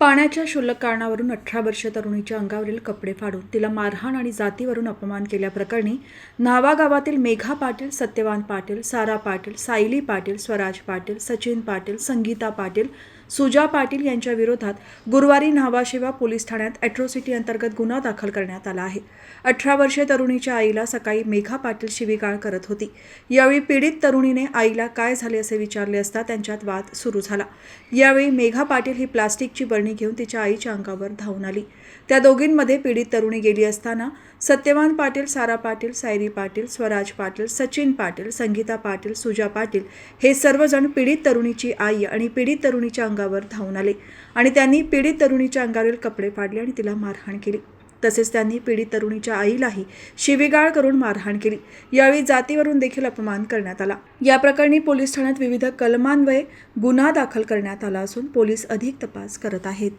पाण्याच्या शुल्लक कारणावरून अठरा वर्ष तरुणीच्या अंगावरील कपडे फाडून तिला मारहाण आणि जातीवरून अपमान केल्याप्रकरणी न्हावा गावातील मेघा पाटील सत्यवान पाटील सारा पाटील सायली पाटील स्वराज पाटील सचिन पाटील संगीता पाटील सुजा पाटील यांच्या विरोधात गुरुवारी न्हावाशिवा पोलीस ठाण्यात अॅट्रॉसिटी अंतर्गत गुन्हा दाखल करण्यात आला आहे. अठरा वर्षीय तरुणीच्या आईला सकाळी मेघा पाटील शिवीगाळ करत होती. यावेळी पीडित तरुणीने आईला काय झाले असे विचारले असता त्यांच्यात वाद सुरू झाला. यावेळी मेघा पाटील ही प्लास्टिकची बरणी घेऊन तिच्या आईच्या अंगावर धावून आली. त्या दोघींमध्ये पीडित तरुणी गेली असताना सत्यवान पाटील सारा पाटील सायरी पाटील स्वराज पाटील सचिन पाटील संगीता पाटील सुजा पाटील हे सर्वजण पीडित तरुणीची आई आणि पीडित तरुणीच्या अंगावर धावून आले आणि त्यांनी पीडित तरुणीच्या अंगावरील कपडे फाडले आणि तिला मारहाण केली. तसेच त्यांनी पीडित तरुणीच्या आईलाही शिवीगाळ करून मारहाण केली. यावेळी जातीवरून देखील अपमान करण्यात आला. या प्रकरणी पोलीस ठाण्यात विविध कलमान्वये गुन्हा दाखल करण्यात आला असून पोलीस अधिक तपास करत आहेत.